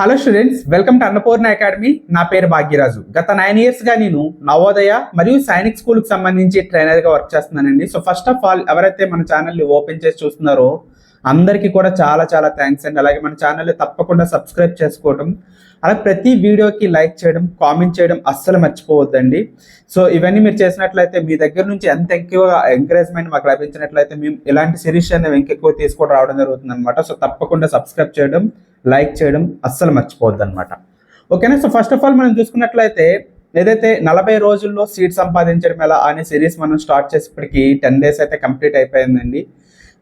Hello students welcome to Annapurna academy నా పేరు భాగ్యరాజు. గత నైన్ ఇయర్స్గా నేను నవోదయ మరియు సైనిక్ స్కూల్కి సంబంధించి ట్రైనర్గా వర్క్ చేస్తున్నానండి. సో ఫస్ట్ ఆఫ్ ఆల్ ఎవరైతే మన ఛానల్ ఓపెన్ చేసి చూస్తున్నారో అందరికీ కూడా చాలా చాలా థ్యాంక్స్ అండి. అలాగే మన ఛానల్ తప్పకుండా సబ్స్క్రైబ్ చేసుకోవడం అలాగే ప్రతి వీడియోకి లైక్ చేయడం కామెంట్ చేయడం అస్సలు మర్చిపోవద్దండి. సో ఇవన్నీ మీరు చేసినట్లయితే మీ దగ్గర నుంచి ఎంత ఎక్కువ ఎంకరేజ్మెంట్ మాకు లభించినట్లయితే మేము ఇలాంటి సిరీస్ అనేవి ఇంకెక్కువ తీసుకోవడం రావడం జరుగుతుంది అనమాట సో తప్పకుండా సబ్స్క్రైబ్ చేయడం లైక్ చేయడం అస్సలు మర్చిపోవద్దు అనమాట ఓకేనా? సో ఫస్ట్ ఆఫ్ ఆల్ మనం చూసుకున్నట్లయితే ఏదైతే నలభై రోజుల్లో సీట్ సంపాదించడం ఎలా అనే సిరీస్ మనం స్టార్ట్ చేసేప్పటికి టెన్ డేస్ అయితే కంప్లీట్ అయిపోయిందండి.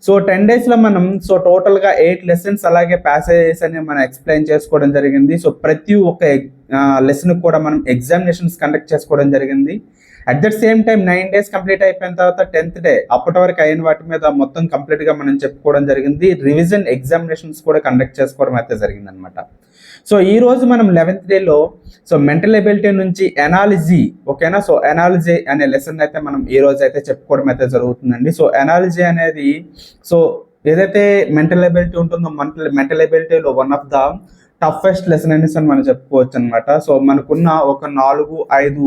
సో టెన్ డేస్లో మనం సో టోటల్గా ఎయిట్ లెసన్స్ అలాగే ప్యాసేజెస్ అని మనం ఎక్స్ప్లెయిన్ చేసుకోవడం జరిగింది. సో ప్రతి ఒక్క లెసన్ కూడా మనం ఎగ్జామినేషన్స్ కండక్ట్ చేసుకోవడం జరిగింది. At that same time nine days complete అయిపోయిన తర్వాత టెన్త్ డే అప్పటి వరకు అయిన వాటి మీద మొత్తం కంప్లీట్గా మనం చెప్పుకోవడం జరిగింది. రివిజన్ ఎగ్జామినేషన్స్ కూడా కండక్ట్ చేసుకోవడం అయితే జరిగింది అనమాట సో ఈ రోజు మనం లెవెన్త్ డేలో సో మెంటల్ ఎబిలిటీ నుంచి ఎనాలజీ ఓకేనా? సో ఎనాలజీ అనే లెసన్ అయితే మనం ఈ రోజు అయితే చెప్పుకోవడం అయితే జరుగుతుందండి. సో ఎనాలజీ అనేది సో ఏదైతే మెంటల్ ఎబిలిటీ ఉంటుందో mental mental ఎబిలిటీలో one of the toughest lesson అనేసి అని మనం చెప్పుకోవచ్చు అనమాట సో మనకున్న ఒక నాలుగు ఐదు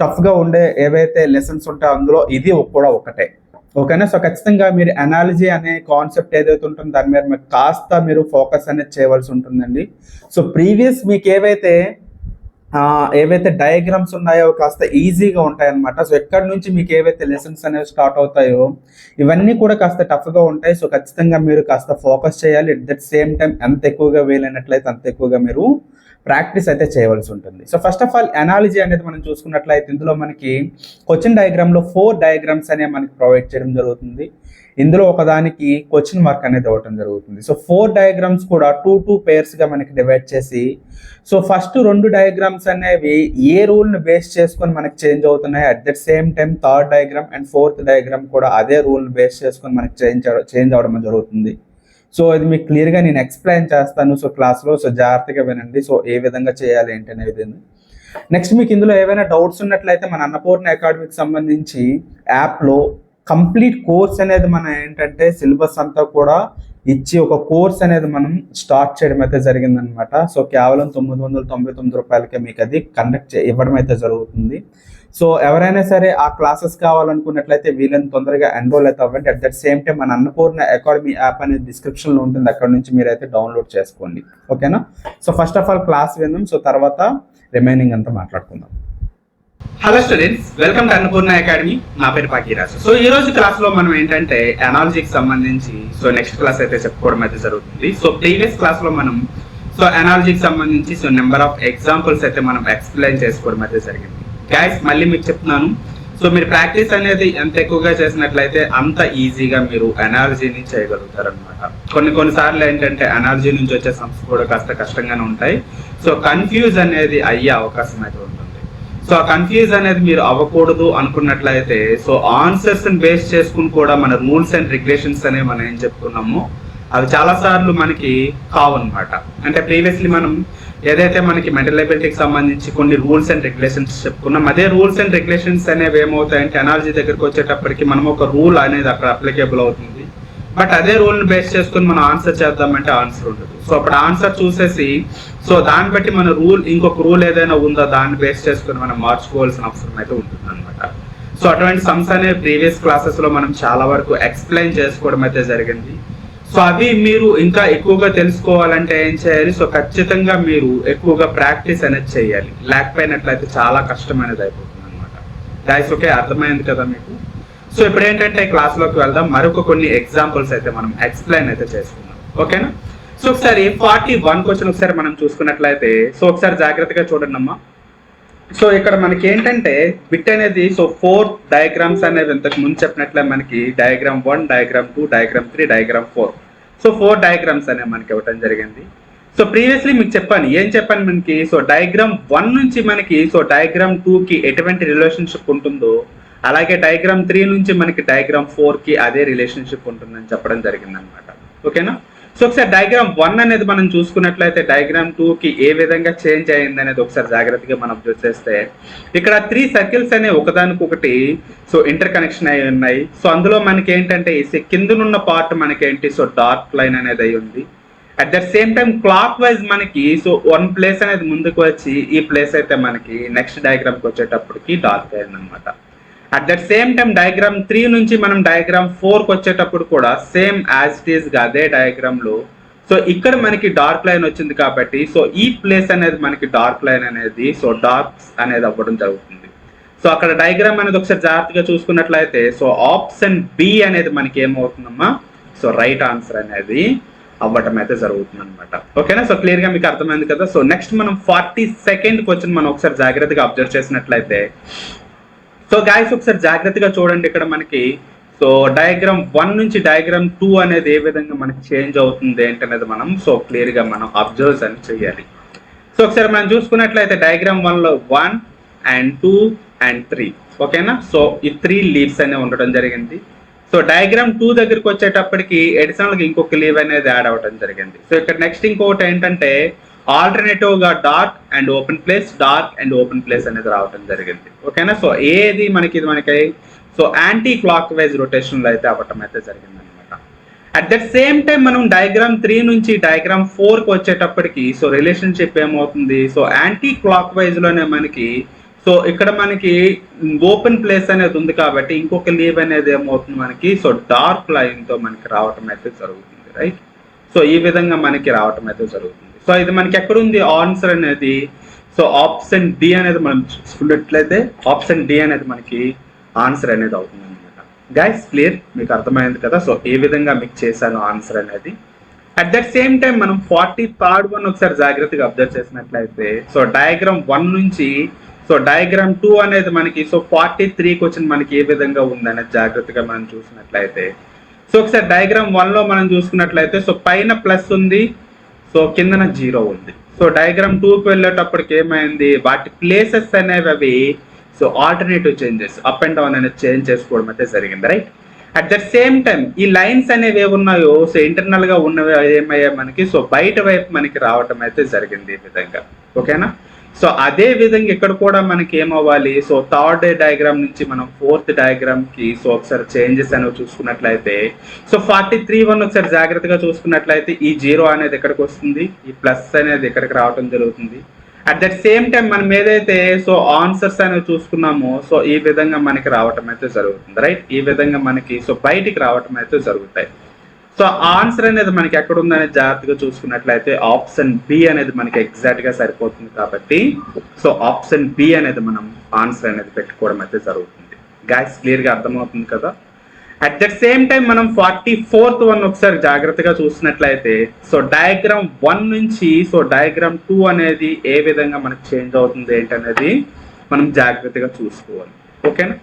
టఫ్గా ఉండే ఏవైతే లెసన్స్ ఉంటాయో అందులో ఇది కూడా ఒకటే. ఓకేనా? సో ఖచ్చితంగా మీరు అనాలజీ అనే కాన్సెప్ట్ ఏదైతే ఉంటుందో దాని మీద కాస్త మీరు ఫోకస్ అనేది చేయవలసి ఉంటుందండి. సో ప్రీవియస్ మీకు ఏవైతే ఏవైతే డయాగ్రామ్స్ ఉన్నాయో కాస్త ఈజీగా ఉంటాయి అనమాట సో ఎక్కడి నుంచి మీకు ఏవైతే లెసన్స్ అనేవి స్టార్ట్ అవుతాయో ఇవన్నీ కూడా కాస్త టఫ్గా ఉంటాయి. సో ఖచ్చితంగా మీరు కాస్త ఫోకస్ చేయాలి. ఎట్ దట్ సేమ్ టైం ఎంత ఎక్కువగా వీలైనట్లయితే అంత ఎక్కువగా మీరు ప్రాక్టీస్ అయితే చేయవలసి ఉంటుంది. So first of all analogy అనేది మనం చూసుకున్నట్లయితే ఇందులో మనకి క్వశ్చన్ డయాగ్రామ్లో ఫోర్ డయాగ్రామ్స్ అనేవి మనకి ప్రొవైడ్ చేయడం జరుగుతుంది. ఇందులో ఒకదానికి క్వశ్చన్ మార్క్ అనేది ఇవ్వటం జరుగుతుంది. సో ఫోర్ డయాగ్రామ్స్ కూడా టూ టూ పేర్స్గా మనకి డివైడ్ చేసి సో ఫస్ట్ రెండు డయాగ్రామ్స్ అనేవి ఏ రూల్ని బేస్ చేసుకొని మనకి చేంజ్ అవుతున్నాయి? At the same time third diagram and fourth diagram కూడా అదే రూల్ని బేస్ చేసుకొని మనకి చేంజ్ చేంజ్ అవడం జరుగుతుంది. సో ఇది మీకు క్లియర్గా నేను ఎక్స్ప్లెయిన్ చేస్తాను. సో క్లాస్లో సో జాగ్రత్తగా వినండి. సో ఏ విధంగా చేయాలి ఏంటి అనేది. నెక్స్ట్ మీకు ఇందులో ఏవైనా డౌట్స్ ఉన్నట్లయితే మన అన్నపూర్ణ అకాడమీకి సంబంధించి యాప్లో కంప్లీట్ కోర్స్ అనేది మనం ఏంటంటే సిలబస్ అంతా కూడా ఇచ్చి ఒక కోర్స్ అనేది మనం స్టార్ట్ చేయడం అయితే జరిగిందనమాట. సో కేవలం తొమ్మిది వందల తొంభై తొమ్మిది రూపాయలకే మీకు అది కండక్ట్ ఇవ్వడం అయితే జరుగుతుంది. సో ఎవరైనా సరే ఆ క్లాసెస్ కావాలనుకున్నట్లయితే వీళ్ళని తొందరగా ఎన్రోల్ అయితే అవ్వండి. అట్ దట్ సేమ్ టైం మన అన్నపూర్ణ అకాడమీ యాప్ అనేది డిస్క్రిప్షన్లో ఉంటుంది. అక్కడ నుంచి మీరైతే డౌన్లోడ్ చేసుకోండి. ఓకేనా so first of all class విందాం. సో తర్వాత రిమైనింగ్ అంతా మాట్లాడుకుందాం. Hello students welcome to Annapurna academy నా పేరు పాకీరాజు సో ఈ రోజు క్లాస్లో మనం ఏంటంటే ఎనాలజీకి సంబంధించి సో నెక్స్ట్ క్లాస్ అయితే చెప్పుకోవడం అయితే జరుగుతుంది. సో ప్రీవియస్ క్లాస్లో మనం సో ఎనాలజీకి సంబంధించి సో నెంబర్ ఆఫ్ ఎగ్జాంపుల్స్ అయితే మనం ఎక్స్ప్లెయిన్ చేసుకోవడం అయితే జరిగింది. గైస్ మళ్ళీ మీకు చెప్తున్నాను. సో మీరు ప్రాక్టీస్ అనేది ఎంత ఎక్కువగా చేసినట్లయితే అంత ఈజీగా మీరు ఎనాలజీని చేయగలుగుతారు అనమాట కొన్ని కొన్ని సార్లు ఏంటంటే ఎనాలజీ నుంచి వచ్చే సమ్స్ కూడా కాస్త కష్టంగానే ఉంటాయి. సో కన్ఫ్యూజ్ అనేది అయ్యే అవకాశం అయితే సో ఆ కన్ఫ్యూజ్ అనేది మీరు అవ్వకూడదు అనుకున్నట్లయితే సో ఆన్సర్స్ బేస్ చేసుకుని కూడా మన రూల్స్ అండ్ రెగ్యులేషన్స్ అనేవి మనం ఏం చెప్పుకున్నామో అవి చాలా సార్లు మనకి కావు అనమాట అంటే ప్రీవియస్లీ మనం ఏదైతే మనకి మెంటల్ ఎబిలిటీకి సంబంధించి కొన్ని రూల్స్ అండ్ రెగ్యులేషన్స్ చెప్పుకున్నాం అదే రూల్స్ అండ్ రెగ్యులేషన్స్ అనేవి ఏమవుతాయంటే ఎనాలజీ దగ్గరికి వచ్చేటప్పటికి మనం ఒక రూల్ అనేది అక్కడ అప్లికేబుల్ అవుతుంది. బట్ అదే రూల్ని బేస్ చేసుకుని మనం ఆన్సర్ చేద్దామంటే ఆన్సర్ ఉండదు. సో అప్పుడు ఆన్సర్ చూసేసి సో దాన్ని బట్టి మన రూల్ ఇంకొక రూల్ ఏదైనా ఉందో దాన్ని బేస్ చేసుకుని మనం మార్చుకోవాల్సిన అవసరం అయితే ఉంటుంది అనమాట సో అటువంటి సమ్స్ అనే ప్రీవియస్ క్లాసెస్లో మనం చాలా వరకు ఎక్స్ప్లెయిన్ చేసుకోవడం అయితే జరిగింది. సో అవి మీరు ఇంకా ఎక్కువగా తెలుసుకోవాలంటే ఏం చేయాలి? సో ఖచ్చితంగా మీరు ఎక్కువగా ప్రాక్టీస్ అనేది చేయాలి. లేకపోయినట్లయితే చాలా కష్టమైనది అయిపోతుంది అనమాట దాస్ ఓకే అర్థమైంది కదా మీకు? సో ఇప్పుడు ఏంటంటే క్లాస్లోకి వెళ్దాం. మరొక కొన్ని ఎగ్జాంపుల్స్ అయితే మనం ఎక్స్ప్లెయిన్ అయితే చేసుకుందాం. ఓకేనా సో ఒకసారి ఫార్టీ వన్ క్వశ్చన్ ఒకసారి మనం చూసుకున్నట్లయితే సో ఒకసారి జాగ్రత్తగా చూడండి అమ్మా. సో ఇక్కడ మనకి ఏంటంటే బిట్ అనేది సో ఫోర్ డయాగ్రామ్స్ అనేవి ఇంతకు ముందు చెప్పినట్లే మనకి diagram one diagram two diagram three diagram four so four diagrams అనేవి మనకి ఇవ్వటం జరిగింది. సో ప్రీవియస్లీ మీకు చెప్పాను. ఏం చెప్పాను మనకి? సో డయాగ్రామ్ వన్ నుంచి మనకి సో డయాగ్రామ్ టూకి ఎటువంటి రిలేషన్షిప్ ఉంటుందో అలాగే డయాగ్రామ్ త్రీ నుంచి మనకి డయాగ్రామ్ ఫోర్కి అదే రిలేషన్షిప్ ఉంటుందని చెప్పడం జరిగిందనమాట ఓకేనా? సో ఒకసారి డయాగ్రామ్ వన్ అనేది మనం చూసుకున్నట్లయితే డయాగ్రామ్ టూ కి ఏ విధంగా చేంజ్ అయింది అనేది ఒకసారి జాగ్రత్తగా మనం చూసేస్తే ఇక్కడ త్రీ సర్కిల్స్ అనే ఒకదానికొకటి సో ఇంటర్ కనెక్షన్ అయి ఉన్నాయి. సో అందులో మనకి ఏంటంటే ఈ కిందనున్న పార్ట్ మనకి ఏంటి సో డార్క్ లైన్ అనేది అయి ఉంది. At the same time clockwise మనకి సో వన్ ప్లేస్ అనేది ముందుకు వచ్చి ఈ ప్లేస్ అయితే మనకి నెక్స్ట్ డయాగ్రామ్కి వచ్చేటప్పటికి డార్క్ అయింది అనమాట at that same time diagram three నుంచి మనం డయాగ్రామ్ ఫోర్కి వచ్చేటప్పుడు కూడా సేమ్ యాజ్ ఇట్ ఈస్గా అదే డయాగ్రామ్లో సో ఇక్కడ మనకి డార్క్ లైన్ వచ్చింది కాబట్టి సో ఈ ప్లేస్ అనేది మనకి డార్క్ లైన్ అనేది సో డార్క్స్ అనేది అవ్వడం జరుగుతుంది. సో అక్కడ డయాగ్రామ్ అనేది ఒకసారి జాగ్రత్తగా చూసుకున్నట్లయితే సో ఆప్షన్ బి అనేది మనకి ఏమవుతుందమ్మా? సో రైట్ ఆన్సర్ అనేది అవ్వటం అయితే జరుగుతుంది అనమాట ఓకేనా సో క్లియర్గా మీకు అర్థమైంది కదా? సో నెక్స్ట్ మనం ఫార్టీ సెకండ్ క్వశ్చన్ మనం ఒకసారి జాగ్రత్తగా అబ్జర్వ్ చేసినట్లయితే సో గాయస్ ఒకసారి జాగ్రత్తగా చూడండి ఇక్కడ మనకి. సో డయాగ్రామ్ వన్ నుంచి డయాగ్రామ్ టూ అనేది ఏ విధంగా మనకి చేంజ్ అవుతుంది ఏంటనేది మనం సో క్లియర్గా మనం అబ్జర్వ్స్ అని చేయాలి. సో ఒకసారి మనం చూసుకున్నట్లయితే డయాగ్రామ్ వన్లో one and two and three ఓకేనా సో ఈ త్రీ లీవ్స్ అనేవి ఉండడం జరిగింది. సో డయాగ్రామ్ టూ దగ్గరికి వచ్చేటప్పటికి ఎడిషనల్గా ఇంకొక లీవ్ అనేది యాడ్ అవ్వడం జరిగింది. సో ఇక్కడ నెక్స్ట్ ఇంకొకటి ఏంటంటే ఆల్టర్నేటివ్గా dark and open place dark and open place అనేది రావడం జరిగింది. ఓకేనా సో ఏది మనకి ఇది మనకి? సో యాంటీ క్లాక్ వైజ్ రొటేషన్లో అయితే అవ్వటం అయితే జరిగింది అనమాట అట్ దట్ సేమ్ టైం మనం డయాగ్రామ్ త్రీ నుంచి డయాగ్రామ్ ఫోర్కి వచ్చేటప్పటికి సో రిలేషన్షిప్ ఏమవుతుంది? సో యాంటీ క్లాక్ వైజ్లోనే మనకి సో ఇక్కడ మనకి ఓపెన్ ప్లేస్ అనేది ఉంది కాబట్టి ఇంకొక లీవ్ అనేది ఏమవుతుంది మనకి? సో డార్క్ లైన్తో మనకి రావటం అయితే జరుగుతుంది రైట్ సో ఈ విధంగా మనకి రావటం అయితే జరుగుతుంది. సో ఇది మనకి ఎక్కడ ఉంది ఆన్సర్ అనేది సో ఆప్షన్ డి అనేది మనం చూసుకున్నట్లయితే ఆప్షన్ డి అనేది మనకి ఆన్సర్ అనేది అవుతుంది అనమాట గైస్ క్లియర్ మీకు అర్థమైంది కదా? సో ఏ విధంగా మీకు చేశాను ఆన్సర్ అనేది. అట్ దట్ సేమ్ టైం మనం ఫార్టీ థర్డ్ వన్ ఒకసారి జాగ్రత్తగా అబ్జర్వ్ చేసినట్లయితే సో డయాగ్రామ్ వన్ నుంచి సో డయాగ్రామ్ టూ అనేది మనకి సో ఫార్టీ త్రీకి వచ్చిన మనకి ఏ విధంగా ఉందనేది జాగ్రత్తగా మనం చూసినట్లయితే. సో ఒకసారి డయాగ్రామ్ వన్లో మనం చూసుకున్నట్లయితే సో పైన ప్లస్ ఉంది సో కిందన జీరో ఉంది. సో డయాగ్రామ్ టూకి వెళ్ళేటప్పటికి ఏమైంది? వాటి ప్లేసెస్ అనేవి అవి so alternative changes up and down అనేది చేంజ్ చేసుకోవడం అయితే జరిగింది right at the same time ఈ లైన్స్ అనేవి ఏమున్నాయో సో ఇంటర్నల్గా ఉన్నవి ఏమయ్యాయి మనకి? సో బయట వైపు మనకి రావటం అయితే జరిగింది ఈ విధంగా. ఓకేనా సో అదే విధంగా ఇక్కడ కూడా మనకి ఏమవ్వాలి? సో థర్డ్ డయాగ్రామ్ నుంచి మనం ఫోర్త్ డయాగ్రామ్కి సో ఒకసారి చేంజెస్ అనేవి చూసుకున్నట్లయితే సో ఫార్టీ త్రీ వన్ ఒకసారి జాగ్రత్తగా చూసుకున్నట్లయితే ఈ జీరో అనేది ఎక్కడికి వస్తుంది? ఈ ప్లస్ అనేది ఎక్కడికి రావడం జరుగుతుంది? అట్ దట్ సేమ్ టైం మనం ఏదైతే సో ఆన్సర్స్ అనేవి చూసుకున్నామో సో ఈ విధంగా మనకి రావటం అయితే జరుగుతుంది రైట్ ఈ విధంగా మనకి సో బయటికి రావటం అయితే జరుగుతాయి. సో ఆన్సర్ అనేది మనకి ఎక్కడ ఉందనేది జాగ్రత్తగా చూసుకున్నట్లయితే ఆప్షన్ బి అనేది మనకి ఎగ్జాక్ట్గా సరిపోతుంది కాబట్టి సో ఆప్షన్ బి అనేది మనం ఆన్సర్ అనేది పెట్టుకోవడం అయితే జరుగుతుంది. గ్యాస్ క్లియర్గా అర్థమవుతుంది కదా? అట్ దట్ సేమ్ టైం మనం ఫార్టీ ఫోర్త్ వన్ ఒకసారి జాగ్రత్తగా చూసినట్లయితే సో డయాగ్రామ్ వన్ నుంచి సో డయాగ్రామ్ టూ అనేది ఏ విధంగా మనకి చేంజ్ అవుతుంది ఏంటనేది మనం జాగ్రత్తగా చూసుకోవాలి. ఓకేనా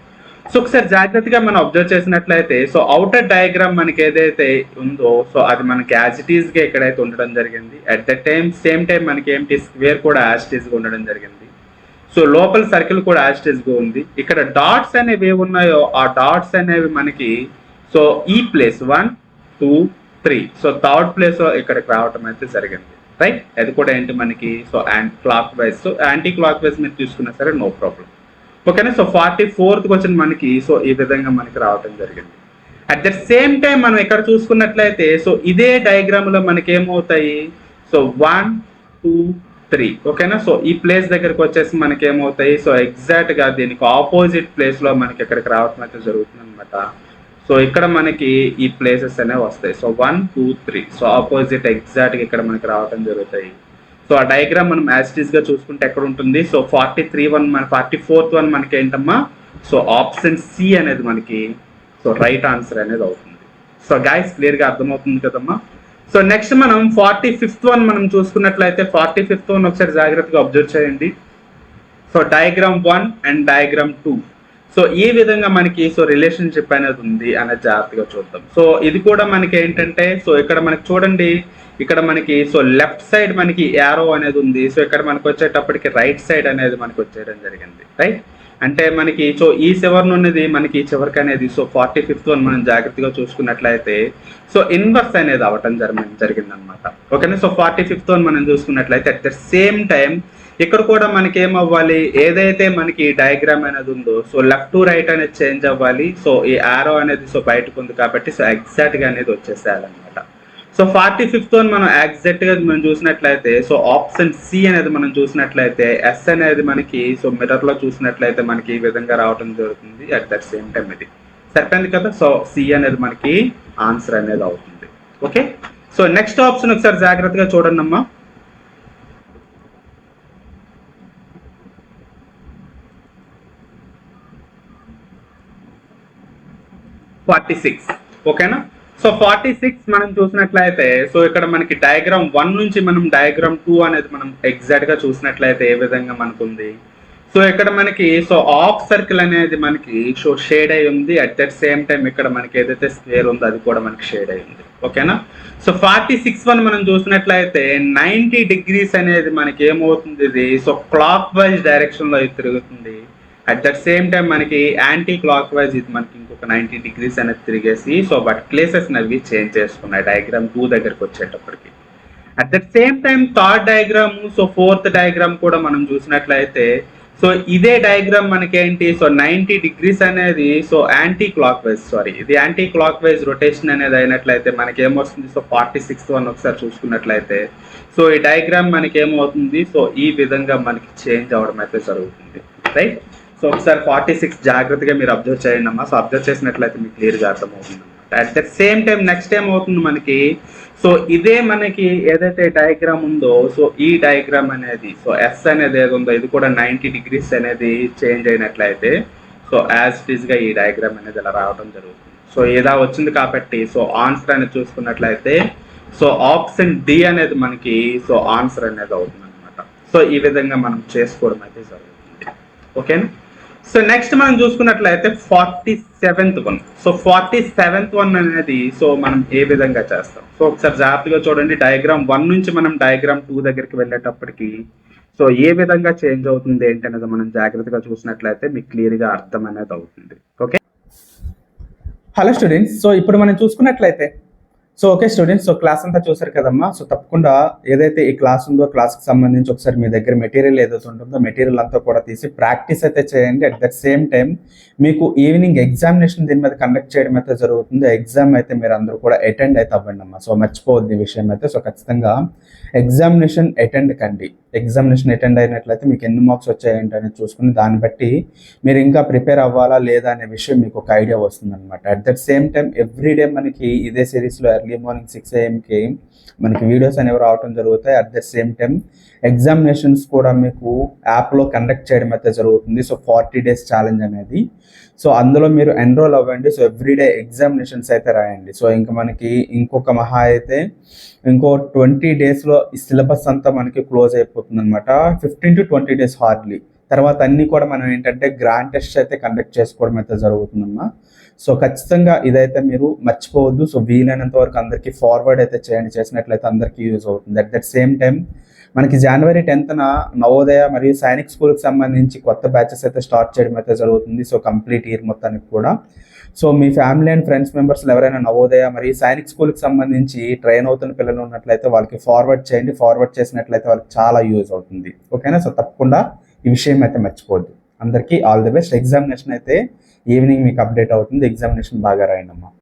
సో ఒకసారి జాగ్రత్తగా మనం అబ్జర్వ్ చేసినట్లయితే సో అవుటర్ డయాగ్రామ్ మనకి ఏదైతే ఉందో సో అది మనకి యాజ్ ఎక్కడైతే ఉండడం జరిగింది at the time same time మనకి ఏంటి స్క్వేర్ కూడా యాజ్ ఉండడం జరిగింది. సో లోపల సర్కిల్ కూడా యాస్టేజ్గా గా ఉంది. ఇక్కడ డాట్స్ అనేవి ఏవి ఉన్నాయో ఆ డాట్స్ అనేవి మనకి సో ఈ place one two three. So third place ఇక్కడికి రావటం అయితే జరిగింది. రైట్? అది కూడా ఏంటి మనకి? So anticlockwise. So anti clock wise మీరు తీసుకున్నా సరే నో ప్రాబ్లం. ఓకేనా? సో ఫార్టీ ఫోర్త్ వచ్చిన మనకి సో ఈ విధంగా మనకి రావటం జరిగింది. అట్ ద సేమ్ టైం మనం ఇక్కడ చూసుకున్నట్లయితే సో ఇదే డయాగ్రామ్లో మనకి ఏమవుతాయి సో వన్ టూ త్రీ ఓకేనా సో ఈ ప్లేస్ దగ్గరికి వచ్చేసి మనకి ఏమవుతాయి సో ఎగ్జాక్ట్గా దీనికి ఆపోజిట్ ప్లేస్లో మనకి ఇక్కడికి రావటం అయితే జరుగుతుంది అనమాట సో ఇక్కడ మనకి ఈ ప్లేసెస్ అనేవి వస్తాయి. So one two three so opposite ఎగ్జాక్ట్గా ఇక్కడ మనకి రావటం జరుగుతాయి. సో ఆ డయాగ్రామ్ మనం యాస్టీస్గా చూసుకుంటే ఎక్కడ ఉంటుంది? సో ఫార్టీ త్రీ వన్ మన ఫార్టీ ఫోర్త్ వన్ మనకి ఏంటమ్మా? సో ఆప్షన్ సి అనేది మనకి సో రైట్ ఆన్సర్ అనేది అవుతుంది. సో గాయస్ క్లియర్గా అర్థమవుతుంది కదమ్మా? సో నెక్స్ట్ మనం ఫార్టీ ఫిఫ్త్ వన్ మనం చూసుకున్నట్లయితే ఫార్టీ ఫిఫ్త్ వన్ ఒకసారి జాగ్రత్తగా అబ్జర్వ్ చేయండి. So diagram one and diagram two so ఈ విధంగా మనకి సో రిలేషన్షిప్ అనేది ఉంది అనేది జాగ్రత్తగా చూద్దాం. సో ఇది కూడా మనకి ఏంటంటే సో ఇక్కడ మనకి చూడండి ఇక్కడ మనకి సో లెఫ్ట్ సైడ్ మనకి యారో అనేది ఉంది. సో ఇక్కడ మనకు వచ్చేటప్పటికి రైట్ సైడ్ అనేది మనకి వచ్చేయడం జరిగింది. రైట్ అంటే మనకి సో ఈ చివరి ఉన్నది మనకి చివరికి అనేది సో ఫార్టీ ఫిఫ్త్ వన్ మనం జాగ్రత్తగా చూసుకున్నట్లయితే సో ఇన్వర్స్ అనేది అవటం జరిగింది జరిగింది అనమాట ఓకేనా? సో ఫార్టీ ఫిఫ్త్ వన్ మనం చూసుకున్నట్లయితే అట్ ద సేమ్ టైం ఇక్కడ కూడా మనకి ఏమవ్వాలి ఏదైతే మనకి డయాగ్రామ్ అనేది ఉందో సో లెఫ్ట్ టు రైట్ అనేది చేంజ్ అవ్వాలి. సో ఈ ఆరో అనేది సో బయటకు ఉంది కాబట్టి సో ఎగ్జాక్ట్గా అనేది వచ్చేసేయాలన్నమాట. సో ఫార్టీ ఫిఫ్త్ వన్ మనం ఎగ్జాక్ట్గా మనం చూసినట్లయితే సో ఆప్షన్ సి అనేది మనం చూసినట్లయితే ఎస్ అనేది మనకి సో మిర్రర్లో చూసినట్లయితే మనకి ఈ విధంగా రావడం జరుగుతుంది అట్ దట్ సేమ్ టైం ఇది సరిపోయింది కదా? సో సి అనేది మనకి ఆన్సర్ అనేది అవుతుంది. ఓకే సో నెక్స్ట్ ఆప్షన్ ఒకసారి జాగ్రత్తగా చూడండి అమ్మా. ఫార్టీ సిక్స్ ఓకేనా సో ఫార్టీ సిక్స్ మనం చూసినట్లయితే సో ఇక్కడ మనకి డయాగ్రామ్ వన్ నుంచి మనం డయాగ్రామ్ టూ అనేది మనం ఎగ్జాక్ట్గా చూసినట్లయితే ఏ విధంగా మనకు ఉంది సో ఇక్కడ మనకి సో ఆఫ్ సర్కిల్ అనేది మనకి సో షేడ్ అయి ఉంది. అట్ దట్ సేమ్ టైం ఇక్కడ మనకి ఏదైతే స్క్వేర్ ఉందో అది కూడా మనకి షేడ్ అయి ఉంది. ఓకేనా సో ఫార్టీ సిక్స్ వన్ మనం చూసినట్లయితే నైంటీ డిగ్రీస్ అనేది మనకి ఏమవుతుంది? ఇది సో క్లాక్ వైజ్ డైరెక్షన్లో అయితే తిరుగుతుంది. అట్ దట్ సేమ్ టైం మనకి యాంటీ క్లాక్ వైజ్ ఇది మనకి ఇంకొక నైంటీ డిగ్రీస్ అనేది తిరిగేసి సో బట్ ప్లేసెస్ అవి చేంజ్ చేసుకున్నాయి. డయాగ్రామ్ టూ దగ్గరికి వచ్చేటప్పటికి. At that same time third diagram so fourth diagram కూడా మనం చూసినట్లయితే సో ఇదే డయాగ్రామ్ మనకి ఏంటి సో నైంటీ డిగ్రీస్ అనేది so anti clock wise sorry ఇది యాంటీ క్లాక్ వైజ్ రొటేషన్ అనేది అయినట్లయితే మనకి ఏమొస్తుంది సో ఫార్టీ సిక్స్ వన్ ఒకసారి చూసుకున్నట్లయితే సో ఈ డయాగ్రామ్ మనకి ఏమవుతుంది సో ఈ విధంగా మనకి చేంజ్ అవడం అయితే జరుగుతుంది. రైట్ సో ఒకసారి ఫార్టీ సిక్స్ జాగ్రత్తగా మీరు అబ్జర్వ్ చేయండి అమ్మా. సో అబ్జర్వ్ చేసినట్లయితే మీకు క్లియర్గా అర్థమవుతుంది at the same time next time అవుతుంది మనకి? సో ఇదే మనకి ఏదైతే డయాగ్రామ్ ఉందో సో ఈ డయాగ్రామ్ అనేది సో ఎస్ అనేది ఏది ఉందో ఇది కూడా నైంటీ డిగ్రీస్ అనేది చేంజ్ అయినట్లయితే సో యాజ్ ఇట్గా ఈ డయాగ్రామ్ అనేది ఇలా రావడం జరుగుతుంది. సో ఇలా వచ్చింది కాబట్టి సో ఆన్సర్ అనేది చూసుకున్నట్లయితే సో ఆప్షన్ డి అనేది మనకి సో ఆన్సర్ అనేది అవుతుంది అనమాట సో ఈ విధంగా మనం చేసుకోవడం అయితే జరుగుతుంది. ఓకేనా సో నెక్స్ట్ మనం చూసుకున్నట్లయితే forty seventh one so forty seventh one అనేది సో మనం ఏ విధంగా చేస్తాం? సో ఒకసారి జాగ్రత్తగా చూడండి. డయాగ్రామ్ వన్ నుంచి మనం డయాగ్రామ్ టూ దగ్గరికి వెళ్ళేటప్పటికి సో ఏ విధంగా చేంజ్ అవుతుంది ఏంటి అనేది మనం జాగ్రత్తగా చూసినట్లయితే మీకు క్లియర్గా అర్థం అనేది అవుతుంది. ఓకే హలో స్టూడెంట్స్ సో ఇప్పుడు మనం చూసుకున్నట్లయితే so okay students so class అంతా చూసారు కదమ్మా. సో తప్పకుండా ఏదైతే ఈ క్లాస్ ఉందో క్లాస్కి సంబంధించి ఒకసారి మీ దగ్గర మెటీరియల్ ఏదైతే ఉంటుందో మెటీరియల్ అంతా కూడా తీసి ప్రాక్టీస్ అయితే చేయండి. అట్ దట్ సేమ్ టైం మీకు ఈవినింగ్ ఎగ్జామినేషన్ దీని మీద కండక్ట్ చేయడం అయితే జరుగుతుంది. ఎగ్జామ్ అయితే మీరు అందరూ కూడా అటెండ్ అయితే అవ్వండి అమ్మా. సో మర్చిపోవద్దు ఈ విషయం అయితే. సో ఖచ్చితంగా ఎగ్జామినేషన్ అటెండ్ కండి. ఎగ్జామినేషన్ అటెండ్ అయినట్లయితే మీకు ఎన్ని మార్క్స్ వచ్చాయంటి అనేది చూసుకుని దాన్ని బట్టి మీరు ఇంకా ప్రిపేర్ అవ్వాలా లేదా అనే విషయం మీకు ఒక ఐడియా వస్తుంది అనమాట at that same time every day మనకి ఇదే సిరీస్లో ఎర్లీ మార్నింగ్ సిక్స్ ఏఎంకి మనకి వీడియోస్ అనేవి రావడం జరుగుతాయి. At the same time examinations కూడా మీకు యాప్లో కండక్ట్ చేయడం అయితే జరుగుతుంది. సో ఫార్టీ డేస్ ఛాలెంజ్ అనేది. సో అందులో మీరు ఎన్రోల్ అవ్వండి. సో ఎవ్రీడే ఎగ్జామినేషన్స్ అయితే రాయండి. సో ఇంకా మనకి ఇంకొక మహా అయితే ఇంకో ట్వంటీ డేస్లో ఈ సిలబస్ అంతా మనకి క్లోజ్ అయిపోతుంది అనమాట fifteen to twenty days hardly తర్వాత అన్ని కూడా మనం ఏంటంటే గ్రాండ్ టెస్ట్ అయితే కండక్ట్ చేసుకోవడం అయితే జరుగుతుందమ్మా. సో ఖచ్చితంగా ఇదైతే మీరు మర్చిపోవద్దు. సో వీలైనంత వరకు అందరికీ ఫార్వర్డ్ అయితే చేయండి. చేసినట్లయితే అందరికీ యూజ్ అవుతుంది. అట్ దట్ సేమ్ టైం మనకి జనవరి టెన్త్న నవోదయ మరియు సైనిక్ స్కూల్కి సంబంధించి కొత్త బ్యాచెస్ అయితే స్టార్ట్ చేయడం అయితే జరుగుతుంది. సో కంప్లీట్ ఇయర్ మొత్తానికి కూడా. సో మీ ఫ్యామిలీ అండ్ ఫ్రెండ్స్ మెంబర్స్ ఎవరైనా నవోదయ మరియు సైనిక్ స్కూల్కి సంబంధించి ట్రైన్ అవుతున్న పిల్లలు ఉన్నట్లయితే వాళ్ళకి ఫార్వర్డ్ చేయండి. ఫార్వర్డ్ చేసినట్లయితే వాళ్ళకి చాలా యూజ్ అవుతుంది. ఓకేనా సో తప్పకుండా ఈ విషయం అయితే మర్చిపోద్దు అందరికీ ఆల్ ది బెస్ట్ ఎగ్జామినేషన్ అయితే ఈవినింగ్ మీకు అప్డేట్ అవుతుంది. ఎగ్జామినేషన్ బాగా రాయండి అమ్మా